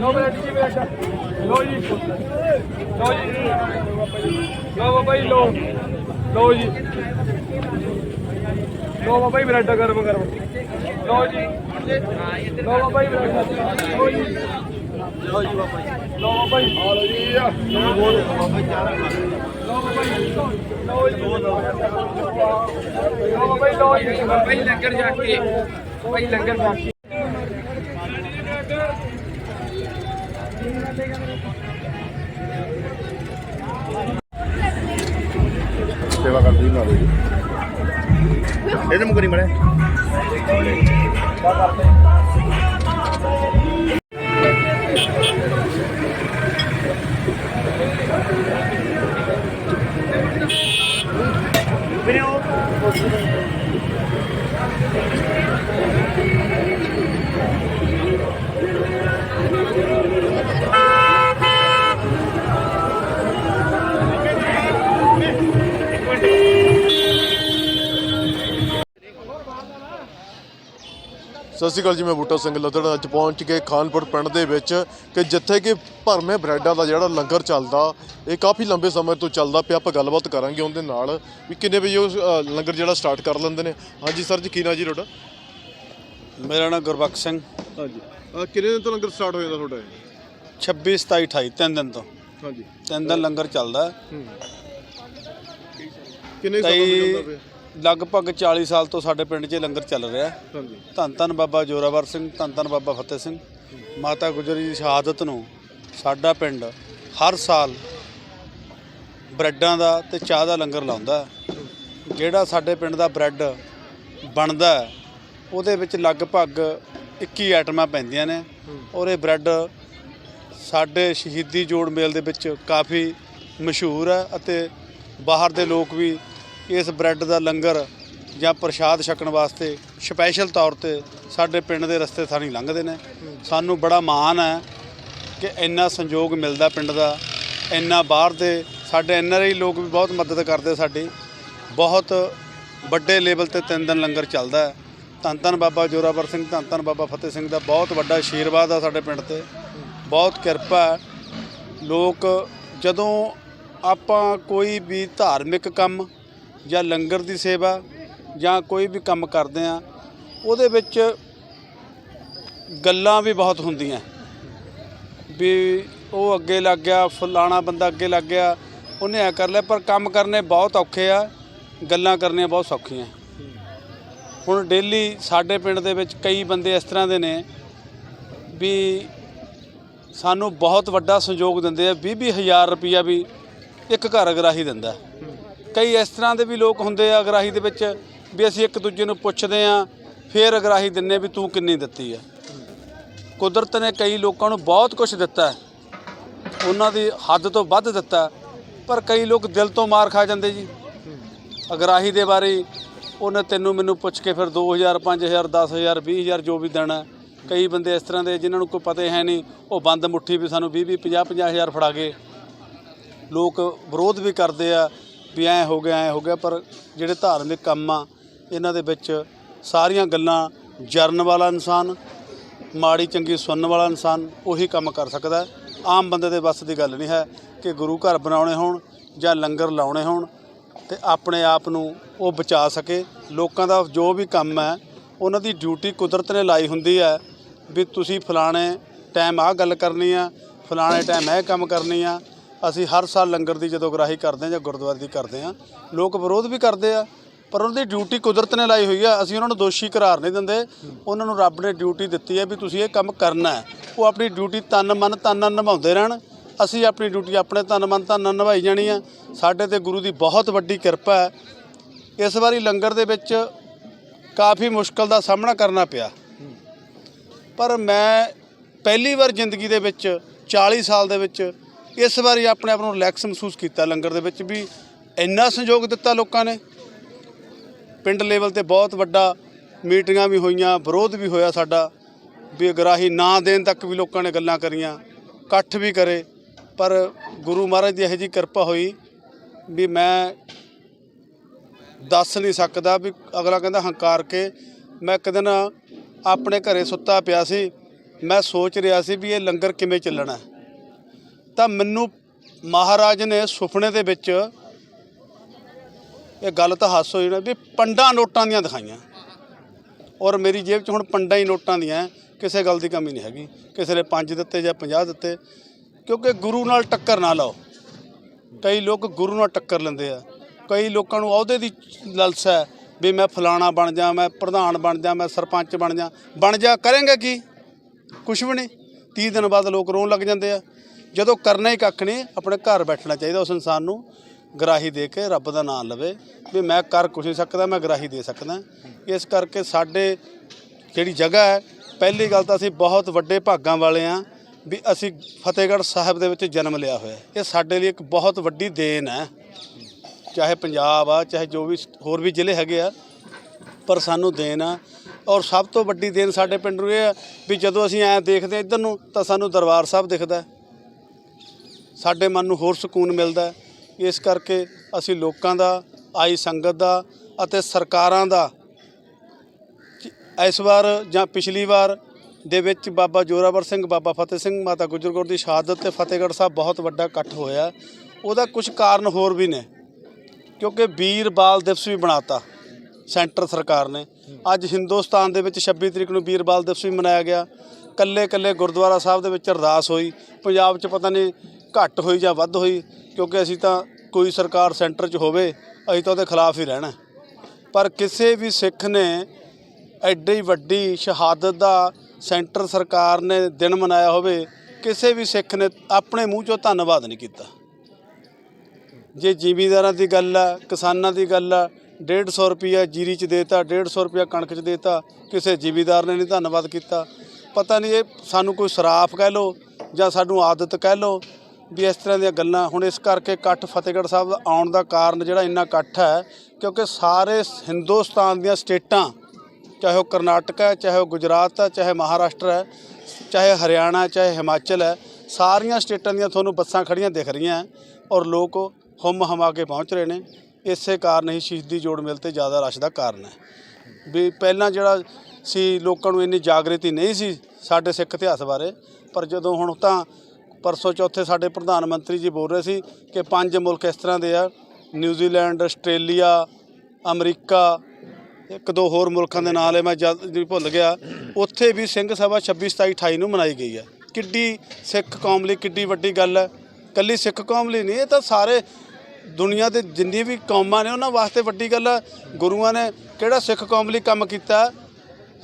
ਲੋ blood ਜੀ blood ਲੋ ਜੀ ਲੋ ਜੀ ਲੋ ਬਾਬਾ ਜੀ ਲੋ ਲੋ ਜੀ ਲੋ ਬਾਬਾ ਜੀ ਬਲੱਡ ਗਰਮ ਗਰਮ ਲੋ ਜੀ ਲੋ ਬਾਬਾ ਜੀ ਬਲੱਡ ਲੋ ਜੀ ਲੋ ਜੀ ਬਾਬਾ ਜੀ ਲੋ ਬਾਬਾ ਜੀ ਆ ਲੋ ਜੀ ਲੋ ਬੋਲ ਬਾਬਾ ਜੀ ਲੋ ਬਾਬਾ ਜੀ ਲੋ ਜੀ ਲੋ ਬਾਬਾ ਜੀ ਲੋ ਜੀ ਬਾਬਾ ਜੀ ਲੰਗਰ ਜਾ ਕੇ ਬਾਬਾ ਸਤਿ ਸ਼੍ਰੀ ਅਕਾਲ ਜੀ ਮੈਂ ਬੂਟਾ ਸਿੰਘ ਲੱਦੜ ਅੱਜ ਪਹੁੰਚ ਕੇ ਖਾਨਪੁਰ ਪਿੰਡ ਦੇ ਵਿੱਚ ਕਿ ਜਿੱਥੇ ਕਿ ਭਰਮੇ ਬ੍ਰੈਡਾਂ ਦਾ ਜਿਹੜਾ ਲੰਗਰ ਚੱਲਦਾ ਇਹ ਕਾਫੀ ਲੰਬੇ ਸਮੇਂ ਤੋਂ ਚੱਲਦਾ ਪਿਆ ਆਪਾਂ ਗੱਲਬਾਤ ਕਰਾਂਗੇ ਉਹਦੇ ਨਾਲ ਵੀ ਕਿੰਨੇ ਵਜੇ ਉਹ ਅ, ਲੰਗਰ ਜਿਹੜਾ ਸਟਾਰਟ ਕਰ ਲੈਂਦੇ ਨੇ। ਹਾਂਜੀ ਸਰ ਜੀ ਕੀ ਨਾਂ ਜੀ ਤੁਹਾਡਾ? ਮੇਰਾ ਨਾਮ ਗੁਰਬਖਸ਼ ਸਿੰਘ। ਹਾਂਜੀ। ਕਿੰਨੇ ਦਿਨ ਤੋਂ ਲੰਗਰ ਸਟਾਰਟ ਹੋ ਜਾਂਦਾ ਤੁਹਾਡਾ 26 27 28 ਤਿੰਨ ਦਿਨ ਤੋਂ। ਹਾਂਜੀ। ਤਿੰਨ ਦਿਨ ਲੰਗਰ ਚੱਲਦਾ। ਹੈ। ਕਿੰਨੇ ਕਈ ਲਗਭਗ 40 ਸਾਲ ਤੋਂ ਸਾਡੇ ਪਿੰਡ 'ਚ ਇਹ ਲੰਗਰ ਚੱਲ ਰਿਹਾ ਹੈ। ਹਾਂਜੀ ਧੰਨ ਧੰਨ ਬਾਬਾ ਜੋਰਾਵਰ ਸਿੰਘ ਧੰਨ ਧੰਨ ਬਾਬਾ ਫਤਿਹ ਸਿੰਘ ਮਾਤਾ ਗੁਜਰੀ ਦੀ ਸ਼ਹਾਦਤ ਨੂੰ ਸਾਡਾ ਪਿੰਡ ਹਰ ਸਾਲ ਬ੍ਰੈਡਾਂ ਦਾ ਤੇ ਚਾਹ ਦਾ ਲੰਗਰ ਲਾਉਂਦਾ ਹੈ। ਜਿਹੜਾ ਸਾਡੇ ਪਿੰਡ ਦਾ ਬ੍ਰੈਡ ਬਣਦਾ ਹੈ, ਉਹਦੇ ਵਿੱਚ ਲਗਭਗ 21 ਆਈਟਮਾਂ ਪੈਂਦੀਆਂ ਨੇ ਔਰ ਇਹ ਬ੍ਰੈਡ ਸਾਡੇ ਸ਼ਹੀਦੀ ਜੋੜ ਮੇਲ ਦੇ ਵਿੱਚ ਕਾਫੀ ਮਸ਼ਹੂਰ ਹੈ ਅਤੇ ਬਾਹਰ ਦੇ ਲੋਕ ਵੀ ਇਸ ਬ੍ਰੈਡ ਦਾ ਲੰਗਰ ਜਾਂ ਪ੍ਰਸ਼ਾਦ ਛਕਣ ਵਾਸਤੇ ਸਪੈਸ਼ਲ ਤੌਰ ਤੇ ਸਾਡੇ ਪਿੰਡ ਦੇ ਰਸਤੇ ਥਾਣੀ ਲੰਘਦੇ ਨੇ। ਸਾਨੂੰ ਬੜਾ ਮਾਣ ਹੈ ਕਿ ਇੰਨਾ ਸੰਯੋਗ ਮਿਲਦਾ ਪਿੰਡ ਦਾ, ਇੰਨਾ ਬਾਹਰ ਦੇ ਸਾਡੇ ਐਨਆਰਆਈ ਲੋਕ ਵੀ ਬਹੁਤ ਮਦਦ ਕਰਦੇ ਸਾਡੀ। ਬਹੁਤ ਵੱਡੇ ਲੈਵਲ ਤੇ ਤਿੰਨ ਦਿਨ ਲੰਗਰ ਚੱਲਦਾ ਹੈ। ਧੰਨ ਧੰਨ ਬਾਬਾ ਜੋਰਾਵਰ ਸਿੰਘ, ਧੰਨ ਧੰਨ ਬਾਬਾ ਫਤਿਹ ਸਿੰਘ ਦਾ ਬਹੁਤ ਵੱਡਾ ਆਸ਼ੀਰਵਾਦ ਆ ਸਾਡੇ ਪਿੰਡ ਤੇ। ਬਹੁਤ ਕਿਰਪਾ ਹੈ। ਲੋਕ ਜਦੋਂ ਆਪਾਂ ਕੋਈ ਵੀ ਧਾਰਮਿਕ ਕੰਮ ਜਾਂ ਲੰਗਰ ਦੀ ਸੇਵਾ ਜਾਂ ਕੋਈ ਵੀ ਕੰਮ ਕਰਦੇ ਆ, ਉਹਦੇ ਵਿੱਚ ਗੱਲਾਂ ਵੀ ਬਹੁਤ ਹੁੰਦੀਆਂ। ਵੀ ਉਹ ਅੱਗੇ ਲੱਗ ਗਿਆ, ਫਲਾਣਾ ਬੰਦਾ ਅੱਗੇ ਲੱਗ ਗਿਆ, ਉਹਨੇ ਆ ਕਰ ਲਿਆ, ਪਰ ਕੰਮ ਕਰਨੇ ਬਹੁਤ ਔਖੇ ਆ, ਗੱਲਾਂ ਕਰਨੀਆਂ ਬਹੁਤ ਸੌਖੀਆਂ। ਹੁਣ ਡੇਲੀ ਸਾਡੇ ਪਿੰਡ ਦੇ ਵਿੱਚ ਕਈ ਬੰਦੇ ਇਸ ਤਰ੍ਹਾਂ ਦੇ ਨੇ ਵੀ ਸਾਨੂੰ ਬਹੁਤ ਵੱਡਾ ਸਹਿਯੋਗ ਦਿੰਦੇ ਆ 20 ਹਜ਼ਾਰ ਰੁਪਈਆ ਵੀ ਇੱਕ ਘਰ ਅਗਰਾਹੀ ਦਿੰਦਾ। ਕਈ ਇਸ ਤਰ੍ਹਾਂ ਦੇ ਵੀ ਲੋਕ ਹੁੰਦੇ ਆ ਅਗਰਾਹੀ ਦੇ ਵਿੱਚ ਵੀ ਅਸੀਂ ਇੱਕ ਦੂਜੇ ਨੂੰ ਪੁੱਛਦੇ ਆ ਫਿਰ ਅਗਰਾਹੀ ਦਿੰਨੇ ਵੀ ਤੂੰ ਕਿੰਨੀ ਦਿੱਤੀ ਆ ਕੁਦਰਤ ਨੇ ਕਈ ਲੋਕਾਂ ਨੂੰ ਬਹੁਤ ਕੁਝ ਦਿੱਤਾ ਉਹਨਾਂ ਦੀ ਹੱਦ ਤੋਂ ਵੱਧ ਦਿੱਤਾ ਪਰ ਕਈ ਲੋਕ ਦਿਲ ਤੋਂ ਮਾਰ ਖਾ ਜਾਂਦੇ ਜੀ। ਅਗਰਾਹੀ ਦੇ ਬਾਰੇ ਉਹਨੇ ਤੈਨੂੰ ਮੈਨੂੰ ਪੁੱਛ ਕੇ ਫਿਰ 2000 5000 10000 20000 ਜੋ ਵੀ ਦੇਣਾ ਕਈ ਬੰਦੇ ਇਸ ਤਰ੍ਹਾਂ ਦੇ ਜਿਨ੍ਹਾਂ ਨੂੰ ਕੋਈ ਪਤਾ ਹੈ ਨਹੀਂ, ਉਹ ਬੰਦ ਮੁੱਠੀ ਵੀ ਸਾਨੂੰ 20 20 50 50000 ਫੜਾ ਗਏ। ਲੋਕ ਵਿਰੋਧ ਵੀ ਕਰਦੇ ਆ ਵੀ ਐ ਹੋ ਗਿਆ, ਐ ਹੋ ਗਿਆ, ਪਰ ਜਿਹੜੇ ਧਾਰਮਿਕ ਕੰਮ ਆ, ਇਹਨਾਂ ਦੇ ਵਿੱਚ ਸਾਰੀਆਂ ਗੱਲਾਂ ਜਰਨ ਵਾਲਾ ਇਨਸਾਨ, ਮਾੜੀ ਚੰਗੀ ਸੁਣਨ ਵਾਲਾ ਇਨਸਾਨ ਉਹੀ ਕੰਮ ਕਰ ਸਕਦਾ ਆਮ ਬੰਦੇ ਦੇ ਵੱਸ ਦੀ ਗੱਲ ਨਹੀਂ ਹੈ ਕਿ ਗੁਰੂ ਘਰ ਬਣਾਉਣੇ ਹੋਣ ਜਾਂ ਲੰਗਰ ਲਾਉਣੇ ਹੋਣ ਤੇ ਆਪਣੇ ਆਪ ਨੂੰ ਉਹ ਬਚਾ ਸਕੇ। ਲੋਕਾਂ ਦਾ ਜੋ ਵੀ ਕੰਮ ਹੈ, ਉਹਨਾਂ ਦੀ ਡਿਊਟੀ ਕੁਦਰਤ ਨੇ ਲਾਈ ਹੁੰਦੀ ਹੈ ਵੀ ਤੁਸੀਂ ਫਲਾਣੇ ਟਾਈਮ ਆਹ ਗੱਲ ਕਰਨੀ ਆ, ਫਲਾਣੇ ਟਾਈਮ ਇਹ ਕੰਮ ਕਰਨੀ ਆ ਅਸੀਂ ਹਰ ਸਾਲ ਲੰਗਰ ਦੀ ਜਦੋਂ ਗਰਾਹੀ ਕਰਦੇ ਹਾਂ ਜਾਂ ਗੁਰਦੁਆਰੇ ਦੀ ਕਰਦੇ ਹਾਂ, ਲੋਕ ਵਿਰੋਧ ਵੀ ਕਰਦੇ ਆ, ਪਰ ਉਹਨਾਂ ਦੀ ਡਿਊਟੀ ਕੁਦਰਤ ਨੇ ਲਾਈ ਹੋਈ ਆ। ਅਸੀਂ ਉਹਨਾਂ ਨੂੰ ਦੋਸ਼ੀ ਕਰਾਰ ਨਹੀਂ ਦਿੰਦੇ। ਉਹਨਾਂ ਨੂੰ ਰੱਬ ਨੇ ਡਿਊਟੀ ਦਿੱਤੀ ਹੈ ਵੀ ਤੁਸੀਂ ਇਹ ਕੰਮ ਕਰਨਾ ਹੈ। ਉਹ ਆਪਣੀ ਡਿਊਟੀ ਤਨ ਮਨ ਤਨ ਨਾਲ ਨਿਭਾਉਂਦੇ ਰਹਿਣ। ਅਸੀਂ ਆਪਣੀ ਡਿਊਟੀ ਆਪਣੇ ਤਨ ਮਨ ਤਨ ਨਾਲ ਨਿਭਾਈ ਜਾਣੀ ਆ। ਸਾਡੇ ਤੇ ਗੁਰੂ ਦੀ ਬਹੁਤ ਵੱਡੀ ਕਿਰਪਾ ਹੈ। ਇਸ ਵਾਰੀ ਲੰਗਰ ਦੇ ਵਿੱਚ ਕਾਫੀ ਮੁਸ਼ਕਲ ਦਾ ਸਾਹਮਣਾ ਕਰਨਾ ਪਿਆ। ਪਰ ਮੈਂ ਪਹਿਲੀ ਵਾਰ ਜ਼ਿੰਦਗੀ ਦੇ ਵਿੱਚ 40 ਸਾਲ ਦੇ ਵਿੱਚ ਇਸ ਵਾਰੀ ਆਪਣੇ ਆਪ ਨੂੰ ਰਿਲੈਕਸ ਮਹਿਸੂਸ ਕੀਤਾ ਲੰਗਰ ਦੇ ਵਿੱਚ ਵੀ ਇੰਨਾ ਸਹਿਯੋਗ ਦਿੱਤਾ ਲੋਕਾਂ ਨੇ। ਪਿੰਡ ਲੈਵਲ ਤੇ ਬਹੁਤ ਵੱਡਾ ਮੀਟਿੰਗਾਂ ਵੀ ਹੋਈਆਂ, ਵਿਰੋਧ ਵੀ ਹੋਇਆ ਸਾਡਾ, ਵੀ ਅਗਰਾਹੀ ਨਾ ਦੇਣ ਤੱਕ ਵੀ ਲੋਕਾਂ ਨੇ ਗੱਲਾਂ ਕਰੀਆਂ, ਇਕੱਠ ਵੀ ਕਰੇ। ਪਰ ਗੁਰੂ ਮਹਾਰਾਜ ਦੀ ਇਹੋ ਜਿਹੀ ਕਿਰਪਾ ਹੋਈ ਵੀ ਮੈਂ ਦੱਸ ਨਹੀਂ ਸਕਦਾ ਵੀ ਅਗਲਾ ਕਹਿੰਦਾ ਹੰਕਾਰ ਕੇ ਮੈਂ ਇੱਕ ਦਿਨ ਆਪਣੇ ਘਰੇ ਸੁੱਤਾ ਪਿਆ ਸੀ, ਮੈਂ ਸੋਚ ਰਿਹਾ ਸੀ ਵੀ ਇਹ ਲੰਗਰ ਕਿਵੇਂ ਚੱਲਣਾ। ਤਾਂ ਮੈਨੂੰ ਮਹਾਰਾਜ ਨੇ ਸੁਪਨੇ ਦੇ ਵਿੱਚ ਇਹ ਗੱਲ ਤਾਂ ਹਾਸ ਹੋਈ ਨਾ ਵੀ ਪੰਡਾਂ ਨੋਟਾਂ ਦੀਆਂ ਦਿਖਾਈਆਂ। ਔਰ ਮੇਰੀ ਜੇਬ 'ਚ ਹੁਣ ਪੰਡਾਂ ਹੀ ਨੋਟਾਂ ਦੀਆਂ, ਕਿਸੇ ਗੱਲ ਦੀ ਕਮੀ ਨਹੀਂ ਹੈਗੀ। ਕਿਸੇ ਨੇ 5 ਦਿੱਤੇ ਜਾਂ 50 ਦਿੱਤੇ। ਕਿਉਂਕਿ ਗੁਰੂ ਨਾਲ ਟੱਕਰ ਨਾ ਲਾਓ। ਕਈ ਲੋਕ ਗੁਰੂ ਨਾਲ ਟੱਕਰ ਲੈਂਦੇ ਆ। ਕਈ ਲੋਕਾਂ ਨੂੰ ਅਹੁਦੇ ਦੀ ਲਾਲਸਾ ਹੈ ਵੀ ਮੈਂ ਫਲਾਣਾ ਬਣ ਜਾ, ਮੈਂ ਪ੍ਰਧਾਨ ਬਣ ਜਾ, ਮੈਂ ਸਰਪੰਚ ਬਣ ਜਾ। ਬਣ ਜਾ ਕਰੇਂਗੇ ਕੀ? ਕੁਛ ਵੀ ਨਹੀਂ। 30 ਦਿਨ ਬਾਅਦ ਲੋਕ ਰੋਣ ਲੱਗ ਜਾਂਦੇ ਆ। ਜਦੋਂ ਕਰਨਾ ਹੀ ਕੱਖ ਨਹੀਂ, ਆਪਣੇ ਘਰ ਬੈਠਣਾ ਚਾਹੀਦਾ ਉਸ ਇਨਸਾਨ ਨੂੰ, ਗਰਾਹੀ ਦੇ ਕੇ ਰੱਬ ਦਾ ਨਾਮ ਲਵੇ, ਵੀ ਮੈਂ ਕਰ ਕੁਛ ਨਹੀਂ ਸਕਦਾ, ਮੈਂ ਗਰਾਹੀ ਦੇ ਸਕਦਾ। ਇਸ ਕਰਕੇ ਸਾਡੇ ਜਿਹੜੀ ਜਗ੍ਹਾ ਹੈ, ਪਹਿਲੀ ਗੱਲ ਤਾਂ ਅਸੀਂ ਬਹੁਤ ਵੱਡੇ ਭਾਗਾਂ ਵਾਲੇ ਆ ਵੀ ਅਸੀਂ ਫਤਿਹਗੜ੍ਹ ਸਾਹਿਬ ਦੇ ਵਿੱਚ ਜਨਮ ਲਿਆ ਹੋਇਆ ਇਹ ਸਾਡੇ ਲਈ ਇੱਕ ਬਹੁਤ ਵੱਡੀ ਦੇਣ ਹੈ। ਚਾਹੇ ਪੰਜਾਬ ਆ, ਚਾਹੇ ਜੋ ਵੀ ਹੋਰ ਵੀ ਜ਼ਿਲ੍ਹੇ ਹੈਗੇ ਆ, ਪਰ ਸਾਨੂੰ ਦੇਣ ਆ। ਔਰ ਸਭ ਤੋਂ ਵੱਡੀ ਦੇਣ ਸਾਡੇ ਪਿੰਡ ਨੂੰ ਇਹ ਆ, ਵੀ ਜਦੋਂ ਅਸੀਂ ਐਂ ਦੇਖਦੇ ਹਾਂ ਇੱਧਰ ਨੂੰ, ਤਾਂ ਸਾਨੂੰ ਦਰਬਾਰ ਸਾਹਿਬ ਦਿਖਦਾ ਸਾਡੇ ਮਨ ਨੂੰ ਹੋਰ ਸਕੂਨ ਮਿਲਦਾ ਇਸ ਕਰਕੇ ਅਸੀਂ ਲੋਕਾਂ ਦਾ, ਆਈ ਸੰਗਤ ਦਾ ਅਤੇ ਸਰਕਾਰਾਂ ਦਾ ਇਸ ਵਾਰ ਜਾਂ ਪਿਛਲੀ ਵਾਰ ਦੇ ਵਿੱਚ ਬਾਬਾ ਜੋਰਾਵਰ ਸਿੰਘ, ਬਾਬਾ ਫਤਿਹ ਸਿੰਘ, ਮਾਤਾ ਗੁਜਰ ਕੌਰ ਦੀ ਸ਼ਹਾਦਤ ਤੇ ਫਤਿਹਗੜ੍ਹ ਸਾਹਿਬ ਬਹੁਤ ਵੱਡਾ ਇਕੱਠ ਹੋਇਆ। ਉਹਦਾ ਕੁਝ ਕਾਰਨ ਹੋਰ ਵੀ ਨੇ, ਕਿਉਂਕਿ ਵੀਰ ਬਾਲ ਦਿਵਸ ਵੀ ਬਣਾਤਾ ਸੈਂਟਰ ਸਰਕਾਰ ਨੇ। ਅੱਜ ਹਿੰਦੁਸਤਾਨ ਦੇ ਵਿੱਚ 26 ਤਰੀਕ ਨੂੰ ਵੀਰ ਬਾਲ ਦਿਵਸ ਵੀ ਮਨਾਇਆ ਗਿਆ। ਕੱਲੇ ਕੱਲੇ ਗੁਰਦੁਆਰਾ ਸਾਹਿਬ ਦੇ ਵਿੱਚ ਅਰਦਾਸ ਹੋਈ। ਪੰਜਾਬ 'ਚ ਪਤਾ ਨਹੀਂ ਘੱਟ ਹੋਈ ਜਾਂ ਵੱਧ ਹੋਈ, ਕਿਉਂਕਿ ਅਸੀਂ ਤਾਂ ਕੋਈ ਸਰਕਾਰ ਸੈਂਟਰ 'ਚ ਹੋਵੇ, ਅਸੀਂ ਤਾਂ ਉਹਦੇ ਖਿਲਾਫ ਹੀ ਰਹਿਣਾ। ਪਰ ਕਿਸੇ ਵੀ ਸਿੱਖ ਨੇ ਐਡੀ ਵੱਡੀ ਸ਼ਹਾਦਤ ਦਾ ਸੈਂਟਰ ਸਰਕਾਰ ਨੇ ਦਿਨ ਮਨਾਇਆ ਹੋਵੇ, ਕਿਸੇ ਵੀ ਸਿੱਖ ਨੇ ਆਪਣੇ ਮੂੰਹ 'ਚੋਂ ਧੰਨਵਾਦ ਨਹੀਂ ਕੀਤਾ। ਜੇ ਜ਼ਿਮੀਂਦਾਰਾਂ ਦੀ ਗੱਲ ਆ, ਕਿਸਾਨਾਂ ਦੀ ਗੱਲ ਆ 150 ਰੁਪਿਆ ਜੀਰੀ ਚ ਦੇਤਾ 150 ਰੁਪਿਆ ਕਣਕ ਚ ਦੇਤਾ, ਕਿਸੇ ਜ਼ਿਮੀਂਦਾਰ ਨੇ ਨਹੀਂ ਧੰਨਵਾਦ ਕੀਤਾ। ਪਤਾ ਨਹੀਂ ਇਹ ਸਾਨੂੰ ਕੋਈ ਸਰਾਫ ਕਹਿ ਲੋ ਜਾਂ ਸਾਨੂੰ ਆਦਤ ਕਹਿ ਲੋ ਵੀ ਇਸ ਤਰ੍ਹਾਂ ਦੀਆਂ ਗੱਲਾਂ, ਹੁਣ ਇਸ ਕਰਕੇ ਇਕੱਠ ਫਤਿਹਗੜ੍ਹ ਸਾਹਿਬ ਦਾ ਆਉਣ ਦਾ ਕਾਰਨ ਜਿਹੜਾ ਇੰਨਾ ਇਕੱਠ ਹੈ, ਕਿਉਂਕਿ ਸਾਰੇ ਹਿੰਦੁਸਤਾਨ ਦੀਆਂ ਸਟੇਟਾਂ, ਚਾਹੇ ਉਹ ਕਰਨਾਟਕ ਹੈ, ਚਾਹੇ ਉਹ ਗੁਜਰਾਤ ਹੈ, ਚਾਹੇ ਮਹਾਰਾਸ਼ਟਰ ਹੈ, ਚਾਹੇ ਹਰਿਆਣਾ ਚਾਹੇ ਹਿਮਾਚਲ ਹੈ, ਸਾਰੀਆਂ ਸਟੇਟਾਂ ਦੀਆਂ ਤੁਹਾਨੂੰ ਬੱਸਾਂ ਖੜੀਆਂ ਦਿਖ ਰਹੀਆਂ ਔਰ ਲੋਕ ਹੁੰਮ ਹਮਾ ਕੇ ਪਹੁੰਚ ਰਹੇ ਨੇ। ਇਸੇ ਕਾਰਨ ਹੀ ਸ਼ਹੀਦੀ ਜੋੜ ਮੇਲ ਤੇ ਜ਼ਿਆਦਾ ਰਸ਼ ਦਾ ਕਾਰਨ ਹੈ। ਵੀ ਪਹਿਲਾਂ ਜਿਹੜਾ ਸੀ ਲੋਕਾਂ ਨੂੰ ਇੰਨੀ ਜਾਗਰਤੀ ਨਹੀਂ ਸੀ ਸਾਡੇ ਸਿੱਖ ਇਤਿਹਾਸ ਬਾਰੇ, ਪਰ ਜਦੋਂ ਹੁਣ ਤਾਂ ਪਰਸੋਂ ਚੌਥੇ ਸਾਡੇ ਪ੍ਰਧਾਨ ਮੰਤਰੀ ਜੀ ਬੋਲ ਰਹੇ ਸੀ ਕਿ ਪੰਜ ਮੁਲਕ ਇਸ ਤਰ੍ਹਾਂ ਦੇ ਆ, ਨਿਊਜ਼ੀਲੈਂਡ, ਆਸਟ੍ਰੇਲੀਆ, ਅਮਰੀਕਾ, ਇੱਕ ਦੋ ਹੋਰ ਮੁਲਕਾਂ ਦੇ ਨਾਂ ਲੈ ਮੈਂ ਜਦ ਭੁੱਲ ਗਿਆ, ਉੱਥੇ ਵੀ ਸਿੰਘ ਸਭਾ 26 27 28 ਨੂੰ ਮਨਾਈ ਗਈ ਹੈ ਕਿੱਡੀ ਸਿੱਖ ਕੌਮ ਲਈ ਕਿੱਡੀ ਵੱਡੀ ਗੱਲ ਹੈ ਕੱਲੀ ਸਿੱਖ ਕੌਮ ਲਈ ਨਹੀਂ, ਇਹ ਤਾਂ ਸਾਰੇ ਦੁਨੀਆ ਦੇ ਜਿੰਨੀ ਵੀ ਕੌਮਾਂ ਨੇ ਉਹਨਾਂ ਵਾਸਤੇ ਵੱਡੀ ਗੱਲ ਹੈ ਗੁਰੂਆਂ ਨੇ ਕਿਹੜਾ ਸਿੱਖ ਕੌਮ ਲਈ ਕੰਮ ਕੀਤਾ?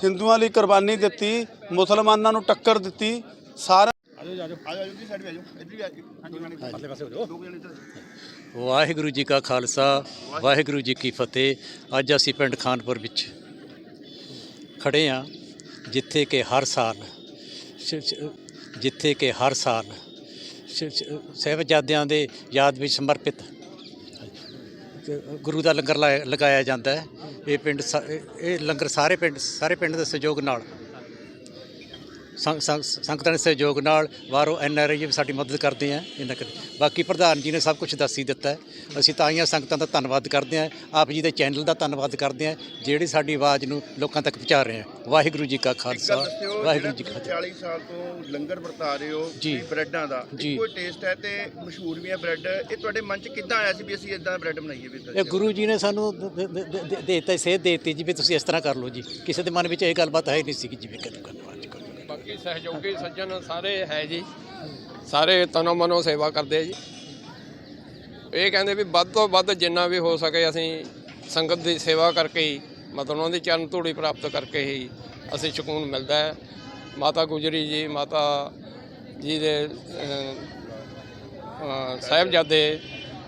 ਹਿੰਦੂਆਂ ਲਈ ਕੁਰਬਾਨੀ ਦਿੱਤੀ, ਮੁਸਲਮਾਨਾਂ ਨੂੰ ਟੱਕਰ ਦਿੱਤੀ ਸਾਰਾ ਵਾਹਿਗੁਰੂ ਜੀ ਕਾ ਖਾਲਸਾ, ਵਾਹਿਗੁਰੂ ਜੀ ਕੀ ਫਤਿਹ। ਅੱਜ ਅਸੀਂ ਪਿੰਡ ਖਾਨਪੁਰ ਵਿੱਚ ਖੜੇ ਆ, ਜਿੱਥੇ ਕਿ ਹਰ ਸਾਲ ਜਿੱਥੇ ਕਿ ਹਰ ਸਾਲ ਸ਼- ਸਾਹਿਬਜ਼ਾਦਿਆਂ ਦੇ ਯਾਦ ਵਿੱਚ ਸਮਰਪਿਤ ਗੁਰੂ ਦਾ ਲੰਗਰ ਲਾਇਆ- ਲਗਾਇਆ ਜਾਂਦਾ ਹੈ। ਇਹ ਪਿੰਡ ਸਾ- ਇਹ- ਲੰਗਰ ਸਾਰੇ ਪਿੰਡ ਸਾਰੇ ਪਿੰਡ ਦੇ ਸਹਿਯੋਗ ਨਾਲ ਸੰਗਤਾਂ ਦੇ ਸਹਿਯੋਗ ਨਾਲ ਆਰ ਆਈ ਵੀ ਸਾਡੀ ਮਦਦ ਕਰਦੇ ਆ ਇਹਨਾਂ ਕਰ। ਬਾਕੀ ਪ੍ਰਧਾਨ ਜੀ ਨੇ ਸਭ ਕੁਝ ਦੱਸ ਹੀ ਦਿੱਤਾ। ਅਸੀਂ ਤਾਂ ਆਈਆਂ ਸੰਗਤਾਂ ਦਾ ਧੰਨਵਾਦ ਕਰਦੇ ਆ। ਆਪ ਜੀ ਦੇ ਚੈਨਲ ਦਾ ਧੰਨਵਾਦ ਕਰਦੇ ਆ ਜਿਹੜੀ ਸਾਡੀ ਆਵਾਜ਼ ਨੂੰ ਲੋਕਾਂ ਤੱਕ ਪਹੁੰਚਾ ਰਹੇ ਆ। ਵਾਹਿਗੁਰੂ ਜੀ ਕਾ ਖਾਲਸਾ ਵਾਹਿਗੁਰੂ ਜੀ ਕੀ ਫਤਿਹ। 40 ਸਾਲ ਤੋਂ ਲੰਗਰ ਵਰਤਾ ਰਹੇ ਹੋ ਜੀ। ਬ੍ਰੈਡਾਂ ਦਾ। ਇੱਕੋ ਟੇਸਟ ਹੈ ਤੇ ਮਸ਼ਹੂਰ ਵੀ ਹੈ ਬ੍ਰੈਡ। ਇਹ ਤੁਹਾਡੇ ਮਨ 'ਚ ਕਿੱਦਾਂ ਆਇਆ ਸੀ ਵੀ ਅਸੀਂ ਇਦਾਂ ਬ੍ਰੈਡ ਬਣਾਈਏ ਵੀ ਇਹ ਗੁਰੂ ਜੀ ਨੇ ਸਾਨੂੰ ਦੇ- ਦਿੱਤਾ ਸੇਧ ਦੇ ਦਿੱਤੀ ਜੀ ਵੀ ਤੁਸੀਂ ਇਸ ਤਰ੍ਹਾਂ ਕਰ ਲਓ ਜੀ। ਕਿਸੇ ਦੇ ਮਨ ਵਿੱਚ ਇਹ ਗੱਲਬਾਤ ਹੈ ਹੀ ਨਹੀਂ ਸੀ ਕਿ ਜਿਵੇਂ ਕਰੋ ਕਰੋ ਅੱਜ ਕਰੋ ਬਾਕੀ ਸਹਿਯੋਗੀ ਸੱਜਣ ਸਾਰੇ ਹੈ ਜੀ। ਸਾਰੇ ਤਨੋ ਮਨੋ ਸੇਵਾ ਕਰਦੇ ਆ ਜੀ। ਇਹ ਕਹਿੰਦੇ ਵੀ ਵੱਧ ਤੋਂ ਵੱਧ ਜਿੰਨਾ ਵੀ ਹੋ ਸਕੇ ਅਸੀਂ ਸੰਗਤ ਦੀ ਸੇਵਾ ਕਰਕੇ ਹੀ ਮਤਲਬ ਉਹਨਾਂ ਦੀ ਚਰਨ ਧੂੜੀ ਪ੍ਰਾਪਤ ਕਰਕੇ ਹੀ ਅਸੀਂ ਸਕੂਨ ਮਿਲਦਾ ਹੈ। ਮਾਤਾ ਗੁਜਰੀ ਜੀ ਮਾਤਾ ਜੀ ਦੇ ਸਾਹਿਬਜ਼ਾਦੇ